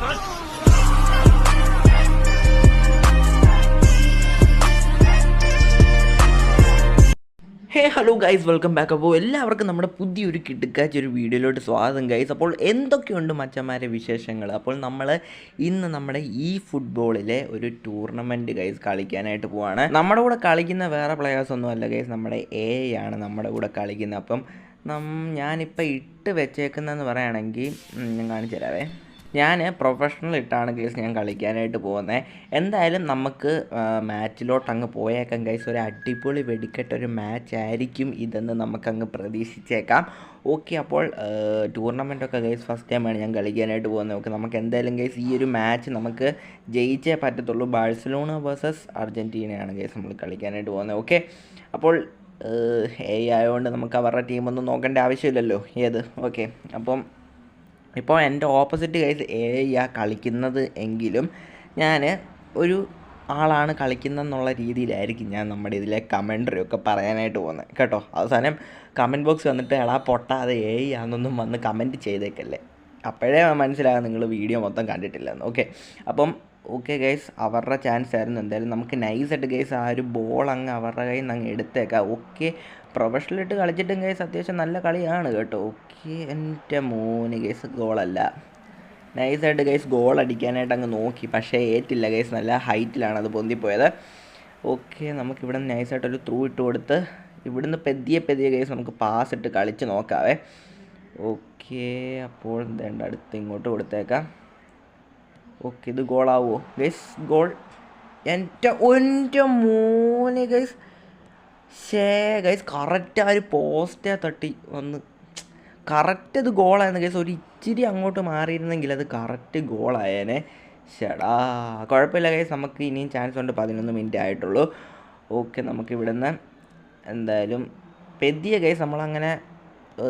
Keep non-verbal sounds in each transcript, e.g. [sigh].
Hey hello guys welcome back അപ്പോൾ എല്ലാവർക്കും നമ്മുടെ പുതിയൊരു കിടുക്കാച്ച ഒരു വീഡിയോയിലോട്ട് സ്വാഗതം ഗൈസ് അപ്പോൾ എന്തൊക്കെയുണ്ട് മച്ചന്മാരെ വിശേഷങ്ങൾ? അപ്പോൾ നമ്മൾ ഇന്ന് നമ്മുടെ ഈ ഫുട്ബോളിലെ ഒരു ടൂർണമെന്റ് ഗൈസ് കളിക്കാനായിട്ട് പോവാണ്. നമ്മുടെ കൂടെ കളിക്കുന്ന വേറെ പ്ലെയേഴ്സ് ഒന്നും അല്ല ഗൈസ് നമ്മുടെ എ ആണ് നമ്മുടെ കൂടെ കളിക്കുന്നത്. അപ്പം ഞാനിപ്പോൾ ഇട്ട് വെച്ചേക്കുന്നതെന്ന് പറയുകയാണെങ്കിൽ ഞാൻ കാണിച്ചു തരാവേ. ഞാൻ പ്രൊഫഷണൽ ഇട്ടാണ് ഗൈസ് ഞാൻ കളിക്കാനായിട്ട് പോകുന്നത് എന്തായാലും നമുക്ക് മാച്ചിലോട്ട് അങ്ങ് പോയേക്കാം ഗൈസ് ഒരു അടിപൊളി വെടിക്കെട്ട ഒരു മാച്ച് ആയിരിക്കും ഇതെന്ന് നമുക്കങ്ങ് പ്രതീക്ഷിച്ചേക്കാം. ഓക്കെ അപ്പോൾ ടൂർണമെന്റൊക്കെ ഗൈസ് ഫസ്റ്റ് ടൈമാണ് ഞാൻ കളിക്കാനായിട്ട് പോകുന്നത്. ഓക്കെ നമുക്ക് എന്തായാലും ഗൈസ് ഈ ഒരു മാച്ച് നമുക്ക് ജയിച്ചേ പറ്റത്തുള്ളൂ. ബാഴ്സലോണ വേഴ്സസ് അർജന്റീനയാണ് ഗൈസ് നമ്മൾ കളിക്കാനായിട്ട് പോകുന്നത്. ഓക്കെ അപ്പോൾ എ ആയതുകൊണ്ട് നമുക്ക് അവരുടെ ടീമൊന്നും നോക്കേണ്ട ആവശ്യമില്ലല്ലോ. ഏത്? ഓക്കെ അപ്പം ഇപ്പോൾ എന്റെ ഓപ്പോസിറ്റ് കൈസ് എ ആ കളിക്കുന്നത് എങ്കിലും ഞാൻ ഒരു ആളാണ് കളിക്കുന്നതെന്നുള്ള രീതിയിലായിരിക്കും ഞാൻ നമ്മുടെ ഇതിലെ കമൻട്രി ഒക്കെ പറയാനായിട്ട് പോകുന്നത്. കേട്ടോ അവസാനം കമന്റ് ബോക്സ് വന്നിട്ട് എടാ പൊട്ടാതെ എ ആണെന്നൊന്നും വന്ന് കമന്റ് ചെയ്തേക്കല്ലേ. അപ്പോഴേ മനസ്സിലാകാം നിങ്ങൾ വീഡിയോ മൊത്തം കണ്ടിട്ടില്ലെന്ന്. ഓക്കെ അപ്പം ഓക്കെ ഗൈസ് അവരുടെ ചാൻസ് ആയിരുന്നു. എന്തായാലും നമുക്ക് നൈസായിട്ട് ഗൈസ് ആ ഒരു ബോൾ അങ്ങ് അവരുടെ കയ്യിൽ നിന്ന് അങ്ങ് എടുത്തേക്കാം. ഓക്കെ പ്രൊഫഷണലായിട്ട് കളിച്ചിട്ടും ഗൈസ് അത്യാവശ്യം നല്ല കളിയാണ് കേട്ടോ. ഓക്കെ എന്റെ മോന് ഗൈസ് ഗോളല്ല നൈസായിട്ട് ഗൈസ് ഗോൾ അടിക്കാനായിട്ട് അങ്ങ് നോക്കി. പക്ഷേ ഏറ്റില്ല ഗൈസ് നല്ല ഹൈറ്റിലാണ് അത് പൊന്തിപ്പോയത്. ഓക്കെ നമുക്കിവിടെ നിന്ന് നൈസായിട്ടൊരു ത്രൂ ഇട്ട് കൊടുത്ത് ഇവിടുന്ന് പെതിയെ പെതിയെ ഗൈസ് നമുക്ക് പാസ് ഇട്ട് കളിച്ച് നോക്കാവേ. ഓക്കെ അപ്പോൾ എന്താ അടുത്ത് ഇങ്ങോട്ട് കൊടുത്തേക്കാം. ഓക്കെ ഇത് ഗോളാവോ? Guys goal. എന്റെ എന്റെ മോനെ ഗൈസ് ഷേ ഗൈസ് കറക്റ്റ് ആ ഒരു പോസ്റ്റേ തട്ടി വന്ന്. കറക്റ്റ് ഇത് ഗോളായിരുന്നു ഗൈസ് ഒരു ഇച്ചിരി അങ്ങോട്ട് മാറിയിരുന്നെങ്കിൽ അത് കറക്റ്റ് ഗോളായേനെ. ഷടാ കുഴപ്പമില്ല ഗൈസ് നമുക്ക് ഇനിയും ചാൻസ് ഉണ്ട്. പതിനൊന്ന് മിനിറ്റ് ആയിട്ടുള്ളൂ. ഓക്കെ നമുക്ക് ഇവിടുന്ന് എന്തായാലും പെതിയ ഗൈസ് നമ്മളങ്ങനെ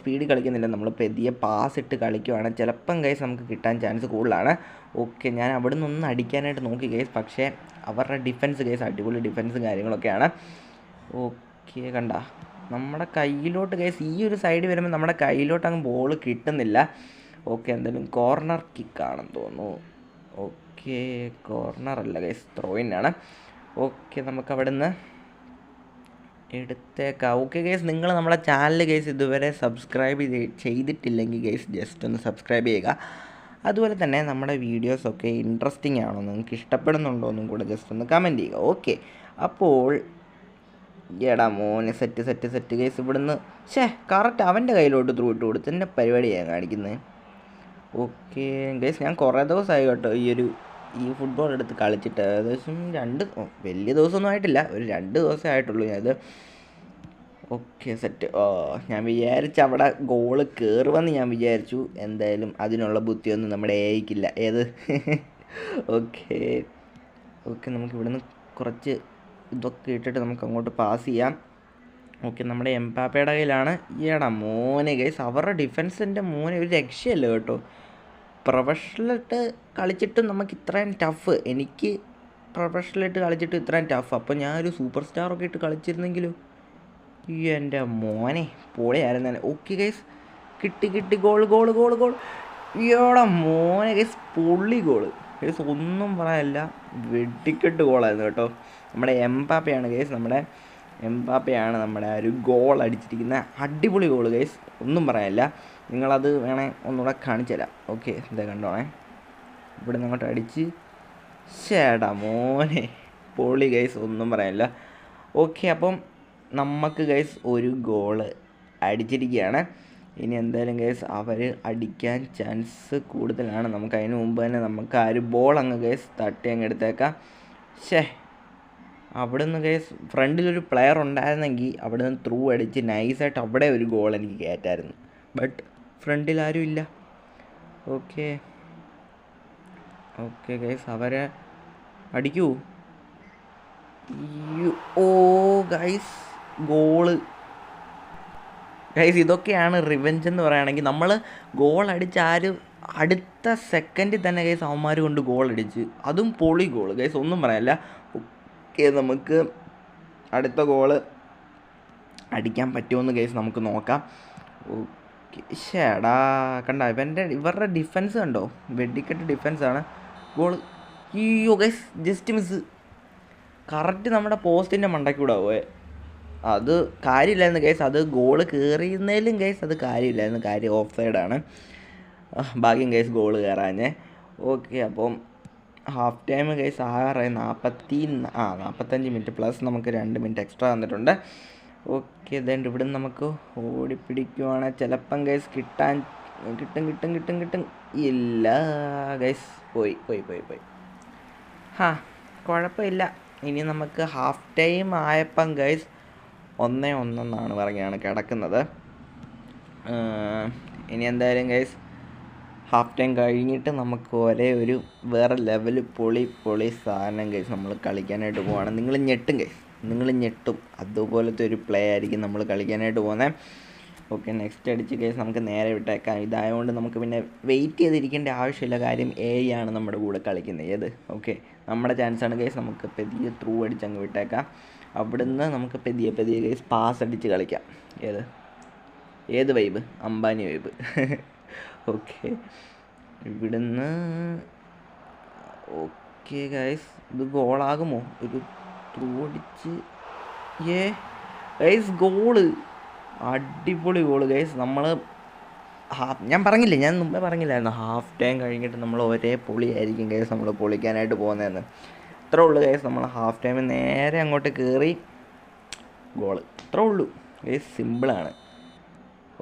സ്പീഡിൽ കളിക്കുന്നില്ല. നമ്മൾ പെതിയ പാസ് ഇട്ട് കളിക്കുവാണ്. ചിലപ്പം ഗൈസ് നമുക്ക് കിട്ടാൻ ചാൻസ് കൂടുതലാണ്. ഓക്കെ ഞാൻ അവിടെ നിന്നൊന്ന് അടിക്കാനായിട്ട് നോക്കി ഗൈസ് പക്ഷേ അവരുടെ ഡിഫൻസ് ഗൈസ് അടിപൊളി ഡിഫൻസും കാര്യങ്ങളൊക്കെയാണ്. ഓക്കെ കണ്ട. നമ്മുടെ കയ്യിലോട്ട് ഗൈസ് ഈ ഒരു സൈഡ് വരുമ്പോൾ നമ്മുടെ കയ്യിലോട്ട് അങ്ങ് ബോൾ കിട്ടുന്നില്ല. ഓക്കെ എന്തായാലും കോർണർ കിക്കാണെന്ന് തോന്നുന്നു. ഓക്കെ കോർണർ അല്ല ഗൈസ് ത്രോയിനാണ് ഓക്കെ നമുക്ക് അവിടെ നിന്ന് എടുത്തേക്കാം. ഓക്കെ ഗൈസ് നിങ്ങൾ നമ്മുടെ ചാനൽ ഗൈസ് ഇതുവരെ സബ്സ്ക്രൈബ് ചെയ്തിട്ടില്ലെങ്കിൽ ഗൈസ് ജസ്റ്റ് ഒന്ന് സബ്സ്ക്രൈബ് ചെയ്യുക. അതുപോലെ തന്നെ നമ്മുടെ വീഡിയോസൊക്കെ ഇൻട്രസ്റ്റിംഗ് ആണോ നിങ്ങൾക്ക് ഇഷ്ടപ്പെടുന്നുണ്ടോ എന്നും കൂടെ ജസ്റ്റ് ഒന്ന് കമന്റ് ചെയ്യുക. ഓക്കെ അപ്പോൾ എടാ മോനെ സെറ്റ് സെറ്റ് സെറ്റ് ഗൈസ് ഇവിടുന്ന് ഷേ കറക്റ്റ് അവന്റെ കയ്യിലോട്ട് ത്രൂ ഇട്ട് കൊടുത്ത് എന്റെ പരിപാടിയാണ് കാണിക്കുന്നത് ഓക്കെ ഗൈസ് ഞാൻ കുറേ ദിവസമായി കേട്ടോ ഈ ഒരു ഈ ഫുട്ബോൾ എടുത്ത് കളിച്ചിട്ട് ഏകദേശം രണ്ട് വലിയ ദിവസമൊന്നും ആയിട്ടില്ല. ഒരു രണ്ട് ദിവസമേ ആയിട്ടുള്ളൂ ഞാനത്. ഓക്കെ സെറ്റ് ഓ ഞാൻ വിചാരിച്ച അവിടെ ഗോൾ കയറുമെന്ന് ഞാൻ വിചാരിച്ചു. എന്തായാലും അതിനുള്ള ബുദ്ധിയൊന്നും നമ്മുടെ ഏയ്ക്കില്ല ഏത്? ഓക്കെ ഓക്കെ നമുക്ക് ഇവിടുന്ന് കുറച്ച് ഇതൊക്കെ ഇട്ടിട്ട് നമുക്ക് അങ്ങോട്ട് പാസ് ചെയ്യാം. ഓക്കെ നമ്മുടെ എംപാപ്പയുടെ കയ്യിലാണ്. ഈടാ മോനെ ഗൈസ് അവരുടെ ഡിഫൻസിന്റെ മോനെ ഒരു രക്ഷയല്ല കേട്ടോ? പ്രൊഫഷണലായിട്ട് കളിച്ചിട്ടും നമുക്ക് ഇത്രയും ടഫ് എനിക്ക് പ്രൊഫഷണലായിട്ട് കളിച്ചിട്ട് ഇത്രയും ടഫ് അപ്പോൾ ഒരു സൂപ്പർ സ്റ്റാറൊക്കെ ഇട്ട് കളിച്ചിരുന്നെങ്കിലോ ഈ എന്റെ മോനെ പൊളിയായിരുന്നു ഓക്കെ ഗൈസ് കിട്ടി കിട്ടി. Goal goal goal goal. ഇയോടെ മോനെ ഗൈസ് പൊള്ളി ഗോൾ. ഗൈസ് ഒന്നും പറയാനില്ല. വെടിക്കെട്ട് ഗോളായിരുന്നു കേട്ടോ. നമ്മുടെ എംപാപ്പയാണ് ഗൈസ് നമ്മുടെ എംപാപ്പയാണ് നമ്മുടെ ഒരു ഗോൾ അടിച്ചിരിക്കുന്ന അടിപൊളി ഗോൾ ഗൈസ് ഒന്നും പറയാനില്ല. നിങ്ങളത് വേണേൽ ഒന്നുകൂടെ കാണിച്ചു തരാം. ഓക്കെ ഇതേ കണ്ടോണേ. ഇവിടെ നിന്ന് അങ്ങോട്ട് അടിച്ച്. ചേടാ മോനെ പൊളി ഗൈസ് ഒന്നും പറയാനില്ല. ഓക്കെ അപ്പം നമുക്ക് ഗൈസ് ഒരു ഗോൾ അടിച്ചിരിക്കുകയാണ്. ഇനി എന്തായാലും ഗൈസ് അവർ അടിക്കാൻ ചാൻസ് കൂടുതലാണ്. നമുക്ക് അതിന് മുമ്പ് തന്നെ നമുക്ക് ആ ഒരു ബോൾ അങ്ങ് ഗൈസ് തട്ടി അങ്ങ് എടുത്തേക്കാം. ഷേ അവിടെ നിന്ന് ഗൈസ് ഫ്രണ്ടിലൊരു പ്ലെയർ ഉണ്ടായിരുന്നെങ്കിൽ അവിടെ നിന്ന് ത്രൂ അടിച്ച് നൈസായിട്ട് അവിടെ ഒരു ഗോൾ എനിക്ക് കയറ്റായിരുന്നു. ബട്ട് ഫ്രണ്ടിൽ ആരും ഇല്ല. ഓക്കെ. ഓക്കെ ഗൈസ് അവരെ അടിക്കൂ. ഓ ഗൈസ് ഗോൾ ഗൈസ് ഇതൊക്കെയാണ് റിവെഞ്ച് എന്ന് പറയുകയാണെങ്കിൽ നമ്മൾ ഗോൾ അടിച്ച് ആര് അടുത്ത സെക്കൻഡിൽ തന്നെ ഗൈസ് അവന്മാർ കൊണ്ട് ഗോൾ അടിച്ച്. അതും പൊളി ഗോൾ ഗൈസ് ഒന്നും പറയാനില്ല ഓക്കെ നമുക്ക് അടുത്ത ഗോൾ അടിക്കാൻ പറ്റുമെന്ന് ഗൈസ് നമുക്ക് നോക്കാം. ഷേടാ കണ്ട ഇവന്റെ ഇവരുടെ ഡിഫൻസ് കണ്ടോ? വെടിക്കെട്ട് ഡിഫൻസാണ് ഗോൾ അയ്യോ ഗൈസ് ജസ്റ്റ് മിസ് കറക്റ്റ് നമ്മുടെ പോസ്റ്റിന്റെ മണ്ടയ്ക്കൂടെ പോയെ. അത് കാര്യമില്ലായിരുന്നു ഗൈസ് അത് ഗോൾ കയറിയുന്നതിലും ഗൈസ് അത് കാര്യമില്ലായിരുന്നു. കാര്യം ഓഫ് സൈഡാണ് ഭാഗ്യം ഗൈസ് ഗോൾ കയറാഞ്ഞേ ഓക്കെ അപ്പം ഹാഫ് ടൈം ഗൈസ് ആറായി നാൽപ്പത്തി ആ നാൽപ്പത്തഞ്ച് മിനിറ്റ് പ്ലസ് നമുക്ക് രണ്ട് മിനിറ്റ് എക്സ്ട്രാ തന്നിട്ടുണ്ട്. ഓക്കെ ഇതുണ്ട്. ഇവിടെ നിന്ന് നമുക്ക് ഓടിപ്പിടിക്കുവാണ്. ചിലപ്പം ഗൈസ് കിട്ടാൻ കിട്ടും കിട്ടും കിട്ടും കിട്ടും. ഇല്ല ഗൈസ് പോയി പോയി പോയി പോയി. ഹാ കുഴപ്പമില്ല. ഇനി നമുക്ക് ഹാഫ് ടൈം ആയപ്പം ഗൈസ് ഒന്നേ ഒന്നെന്നാണ് പറഞ്ഞാണ് കിടക്കുന്നത്. ഇനി എന്തായാലും ഗൈസ് ഹാഫ് ടൈം കഴിഞ്ഞിട്ട് നമുക്ക് ഒരേ ഒരു വേറെ ലെവൽ പൊളി പൊളി സാധനം ഗൈസ് നമ്മൾ കളിക്കാനായിട്ട് പോവാണ്. നിങ്ങൾ ഞെട്ടും ഗൈസ് നിങ്ങൾ ഞെട്ടും. അതുപോലത്തെ ഒരു പ്ലേ ആയിരിക്കും നമ്മൾ കളിക്കാനായിട്ട് പോകുന്നത് ഓക്കെ നെക്സ്റ്റ് അടിച്ച് കേസ് നമുക്ക് നേരെ വിട്ടേക്കാം. ഇതായതുകൊണ്ട് നമുക്ക് പിന്നെ വെയിറ്റ് ചെയ്തിരിക്കേണ്ട ആവശ്യമില്ല. കാര്യം എ ആണ് നമ്മുടെ കൂടെ കളിക്കുന്നത്. ഏത്? ഓക്കെ നമ്മുടെ ചാൻസാണ് കേസ് നമുക്ക് പെതിയെ ത്രൂ അടിച്ച് അങ്ങ് വിട്ടേക്കാം. അവിടുന്ന് നമുക്ക് പെതിയെ പെതിയെ കേസ് പാസ് അടിച്ച് കളിക്കാം. ഏത്? ഏത് വൈബ് അംബാനി വൈബ് ഓക്കെ [laughs] ഇവിടുന്ന് ഓക്കെ ഗൈസ് ഇത് ഗോളാകുമോ ഒരു ത്രൂ അടിച്ച് ഏ ഗൈസ് ഗോൾ അടിപൊളി ഗോൾ ഗൈസ് നമ്മൾ ഞാൻ പറഞ്ഞില്ലേ ഞാൻ മുമ്പേ പറഞ്ഞില്ലായിരുന്നു. ഹാഫ് ടൈം കഴിഞ്ഞിട്ട് നമ്മൾ ഒരേ പൊളിയായിരിക്കും ഗൈസ് നമ്മൾ പൊളിക്കാനായിട്ട് പോകുന്നതെന്ന്. ഇത്രേ ഉള്ളൂ ഗൈസ് നമ്മൾ ഹാഫ് ടൈമിൽ നേരെ അങ്ങോട്ട് കയറി ഗോൾ ഇത്രേ ഉള്ളൂ ഗൈസ് സിമ്പിളാണ്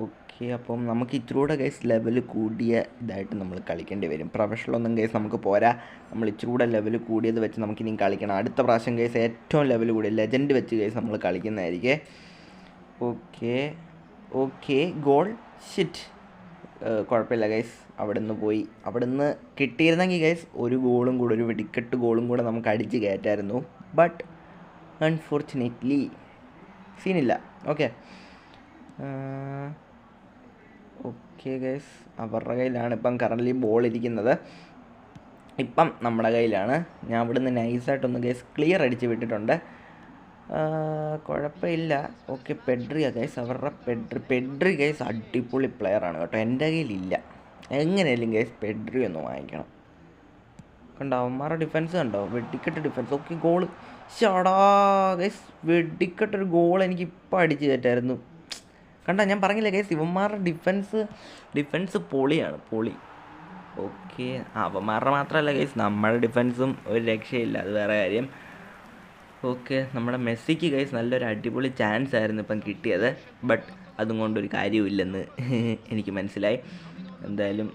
ഓക്കെ അപ്പം നമുക്ക് ഇച്ചിരൂടെ ഗൈസ് ലെവൽ കൂടിയ ഇതായിട്ട് നമ്മൾ കളിക്കേണ്ടി വരും. പ്രൊഫഷണലൊന്നും ഗൈസ് നമുക്ക് പോരാ. നമ്മൾ ഇച്ചിരൂടെ ലെവൽ കൂടിയത് വെച്ച് നമുക്കിനി കളിക്കണം. അടുത്ത പ്രാവശ്യം ഗൈസ് ഏറ്റവും ലെവൽ കൂടിയ ലെജൻഡ് വെച്ച് ഗൈസ് നമ്മൾ കളിക്കുന്നതായിരിക്കേ. ഓക്കെ ഓക്കെ ഗോൾ ഷിറ്റ് കുഴപ്പമില്ല ഗൈസ് അവിടെ നിന്ന് പോയി. അവിടെ നിന്ന് കിട്ടിയിരുന്നെങ്കിൽ ഗൈസ് ഒരു ഗോളും കൂടെ ഒരു വെടിക്കെട്ട് ഗോളും കൂടെ നമുക്ക് അടിച്ച് കയറ്റായിരുന്നു. ബട്ട് അൺഫോർച്ചുനേറ്റ്ലി സീനില്ല ഓക്കെ ഓക്കെ ഗൈസ് അവരുടെ കയ്യിലാണ് ഇപ്പം കറന്റ് ബോൾ ഇരിക്കുന്നത്. ഇപ്പം നമ്മുടെ കയ്യിലാണ്. ഞാൻ ഇവിടുന്ന് നൈസായിട്ടൊന്ന് ഗൈസ് ക്ലിയർ അടിച്ച് വിട്ടിട്ടുണ്ട്. കുഴപ്പമില്ല. ഓക്കെ പെഡ്രിയ ഗൈസ് അവരുടെ പെഡ്രി പെഡ്രി ഗൈസ് അടിപൊളി പ്ലെയറാണ് കേട്ടോ. എന്റെ കയ്യിലില്ല. എങ്ങനെയായാലും ഗൈസ് പെഡ്രി ഒന്ന് വാങ്ങിക്കണം. കണ്ടോ അവന്മാരുടെ ഡിഫൻസ് കണ്ടോ? വെടിക്കെട്ട് ഡിഫൻസ് ഓക്കെ ഗോൾ ഷടാ ഗൈസ് വെടിക്കെട്ടൊരു ഗോൾ എനിക്ക് ഇപ്പം അടിച്ച് കയറ്റായിരുന്നു. കണ്ട ഞാൻ പറഞ്ഞില്ലേ കേസ് ഇവന്മാരുടെ ഡിഫൻസ് ഡിഫൻസ് പൊളിയാണ് പൊളി. ഓക്കെ അവന്മാരുടെ മാത്രമല്ല കേസ് നമ്മുടെ ഡിഫൻസും ഒരു രക്ഷയില്ല അത് വേറെ കാര്യം. ഓക്കെ നമ്മുടെ മെസ്സിക്ക് കേസ് നല്ലൊരു അടിപൊളി ചാൻസ് ആയിരുന്നു ഇപ്പം കിട്ടിയത് ബട്ട് അതും കൊണ്ടൊരു കാര്യമില്ലെന്ന് [laughs] എനിക്ക് മനസ്സിലായി. എന്തായാലും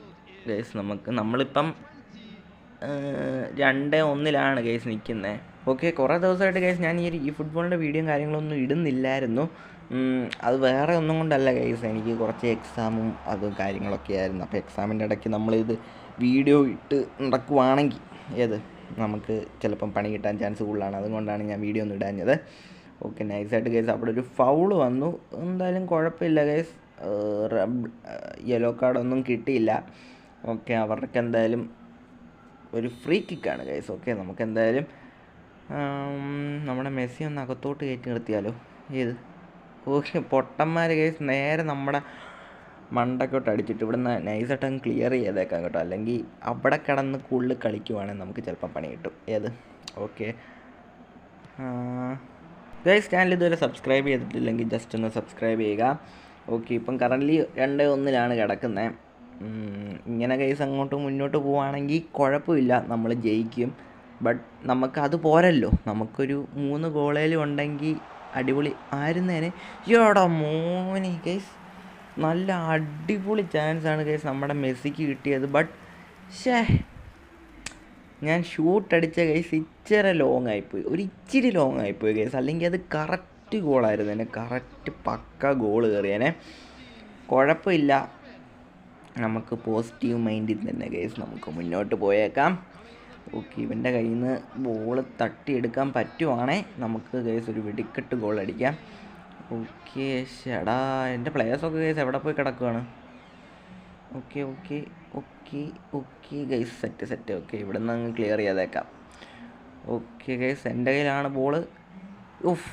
കേസ് നമുക്ക് നമ്മളിപ്പം രണ്ട് ഒന്നിലാണ് കേസ് നിൽക്കുന്നത് ഓക്കെ കുറേ ദിവസമായിട്ട് ഗൈസ് ഞാൻ ഈ ഈ ഫുട്ബോളിന്റെ വീഡിയോയും കാര്യങ്ങളൊന്നും ഇടുന്നില്ലായിരുന്നു. അത് വേറെ ഒന്നും കൊണ്ടല്ല ഗൈസ് എനിക്ക് കുറച്ച് എക്സാമും അതും കാര്യങ്ങളൊക്കെ ആയിരുന്നു. അപ്പോൾ എക്സാമിന്റെ ഇടയ്ക്ക് നമ്മളിത് വീഡിയോ ഇട്ട് നടക്കുവാണെങ്കിൽ ഏത്? നമുക്ക് ചിലപ്പം പണി കിട്ടാൻ ചാൻസ് കൂടുതലാണ്. അതുകൊണ്ടാണ് ഞാൻ വീഡിയോ ഒന്നും ഇടാഞ്ഞത്. ഓക്കെ നൈസായിട്ട് ഗൈസ് അവിടെ ഒരു ഫൗൾ വന്നു. എന്തായാലും കുഴപ്പമില്ല ഗൈസ് യെല്ലോ കാർഡൊന്നും കിട്ടിയില്ല. ഓക്കെ അവർക്ക് എന്തായാലും ഒരു ഫ്രീ കിക്കാണ് ഗൈസ് ഓക്കെ നമുക്ക് എന്തായാലും നമ്മുടെ മെസ്സി ഒന്ന് അകത്തോട്ട് കയറ്റി നിർത്തിയാലോ? ഏത്? ഓക്കെ പൊട്ടന്മാർ കേസ് നേരെ നമ്മുടെ മണ്ടക്കോട്ട് അടിച്ചിട്ട് ഇവിടുന്ന് നൈസായിട്ട് അങ്ങ് ക്ലിയർ ചെയ്തേക്കാം കേട്ടോ. അല്ലെങ്കിൽ അവിടെ കിടന്ന് കൂടുതൽ കളിക്കുവാണെങ്കിൽ നമുക്ക് ചിലപ്പം പണി കിട്ടും. ഏത്? ഓക്കെ ഗൈസ് ചാനൽ ഇതുവരെ സബ്സ്ക്രൈബ് ചെയ്തിട്ടില്ലെങ്കിൽ ജസ്റ്റ് ഒന്ന് സബ്സ്ക്രൈബ് ചെയ്യുക. ഓക്കെ ഇപ്പം കറന്റ്ലി രണ്ട് ഒന്നിലാണ് കിടക്കുന്നത്. ഇങ്ങനെ ഗൈസ് അങ്ങോട്ട് മുന്നോട്ട് പോവുകയാണെങ്കിൽ കുഴപ്പമില്ല. നമ്മൾ ജയിക്കും. ബട്ട് നമുക്ക് അത് പോരല്ലോ. നമുക്കൊരു മൂന്ന് ഗോളേലും ഉണ്ടെങ്കിൽ അടിപൊളി ആയിരുന്നേനെ. യോടാ മോനെ കേസ് നല്ല അടിപൊളി ചാൻസാണ് കേസ് നമ്മുടെ മെസ്സിക്ക് കിട്ടിയത്. ബട്ട് ഷേ ഞാൻ ഷൂട്ട് അടിച്ച കേസ് ഇച്ചിരി ലോങ് ആയിപ്പോയി. ഒരു ഇച്ചിരി ലോങ് ആയിപ്പോയി കേസ് അല്ലെങ്കിൽ അത് കറക്റ്റ് ഗോളായിരുന്നു എന്നെ കറക്റ്റ് പക്ക ഗോൾ കയറിയേനെ കുഴപ്പമില്ല. നമുക്ക് പോസിറ്റീവ് മൈൻഡിൽ തന്നെ കേസ് നമുക്ക് മുന്നോട്ട് പോയേക്കാം. ഓക്കെ ഇവന്റെ കയ്യിൽ നിന്ന് ബോൾ തട്ടിയെടുക്കാൻ പറ്റുവാണേ. നമുക്ക് കേസ് ഒരു വെടിക്കെട്ട് ഗോൾ അടിക്കാം. ഓക്കെ ഷടാ എന്റെ പ്ലെയേഴ്സൊക്കെ കേസ് എവിടെ പോയി കിടക്കുവാണ്? Okay okay okay okay guys set set okay ഇവിടെ നിന്ന് അങ്ങ് ക്ലിയർ ചെയ്തേക്കാം. ഓക്കെ ഗൈസ് എന്റെ കയ്യിലാണ് ബോൾ ഉഫ്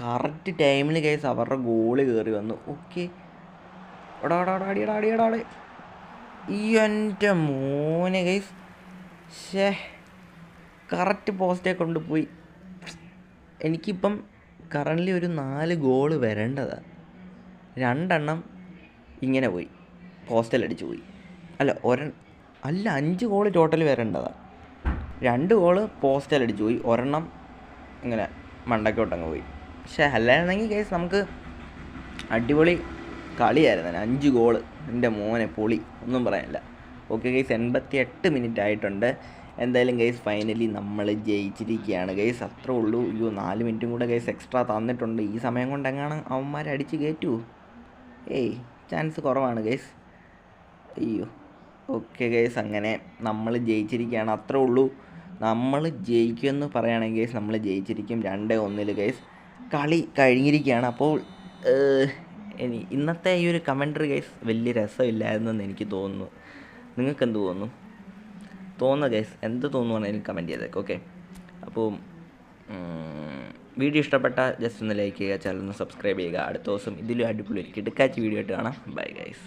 കറക്റ്റ് ടൈമിൽ ഗൈസ് അവരുടെ ഗോൾ കയറി വന്നു. ഓക്കെ എടാ ഈ എന്റെ മോനെ ഗൈസ് ഷേ കറക്റ്റ് പോസ്റ്റേ കൊണ്ടുപോയി. എനിക്കിപ്പം കറന്റ് ഒരു നാല് ഗോൾ വരേണ്ടതാണ് രണ്ടെണ്ണം ഇങ്ങനെ പോയി. പോസ്റ്റൽ അടിച്ചു പോയി. അല്ല ഒരെ അല്ല അഞ്ച് ഗോൾ ടോട്ടൽ വരേണ്ടതാണ് രണ്ട് ഗോൾ പോസ്റ്റൽ അടിച്ചു പോയി. ഒരെണ്ണം ഇങ്ങനെ മണ്ടക്കോട്ടങ്ങ് പോയി. പക്ഷേ അല്ലായിരുന്നെങ്കിൽ കേസ് നമുക്ക് അടിപൊളി കളിയായിരുന്നു. അഞ്ച് ഗോൾ എന്റെ മോനെ പൊളി ഒന്നും പറയാനില്ല. ഓക്കെ ഗൈസ് എൺപത്തി എട്ട് മിനിറ്റ് ആയിട്ടുണ്ട്. എന്തായാലും ഗൈസ് ഫൈനലി നമ്മൾ ജയിച്ചിരിക്കുകയാണ്. ഗൈസ് അത്രേ ഉള്ളൂ. അയ്യോ നാല് മിനിറ്റും കൂടെ ഗൈസ് എക്സ്ട്രാ തന്നിട്ടുണ്ട്. ഈ സമയം കൊണ്ട് എങ്ങാണ് അവന്മാരെ അടിച്ച് കയറ്റുമോ ഏയ് ചാൻസ് കുറവാണ് ഗൈസ് അയ്യോ. ഓക്കെ ഗൈസ് അങ്ങനെ നമ്മൾ ജയിച്ചിരിക്കുകയാണ്. അത്രേ ഉള്ളൂ. നമ്മൾ ജയിക്കുമെന്ന് പറയുകയാണെങ്കിൽ ഗൈസ് നമ്മൾ ജയിച്ചിരിക്കും. രണ്ട് ഒന്നിൽ ഗൈസ് കളി കഴിഞ്ഞിരിക്കുകയാണ്. അപ്പോൾ ഇന്നത്തെ ഈ ഒരു കമൻട്രി ഗൈസ് വലിയ രസമില്ലായിരുന്നു എന്ന് എനിക്ക് തോന്നുന്നു. നിങ്ങൾക്ക് എന്ത് തോന്നുന്നു തോന്നുക ഗൈസ് എന്ത് തോന്നുവാണെങ്കിലും കമന്റ് ചെയ്തേക്ക് ഓക്കെ അപ്പോൾ വീഡിയോ ഇഷ്ടപ്പെട്ട ജസ്റ്റ് ഒന്ന് ലൈക്ക് ചെയ്യുക ചാനൽ ഒന്ന് സബ്സ്ക്രൈബ് ചെയ്യുക. അടുത്ത ദിവസം ഇതിലും അടിപൊളി ഒരു കിടക്കാച്ച് വീഡിയോ ആയിട്ട് കാണാം. Bye guys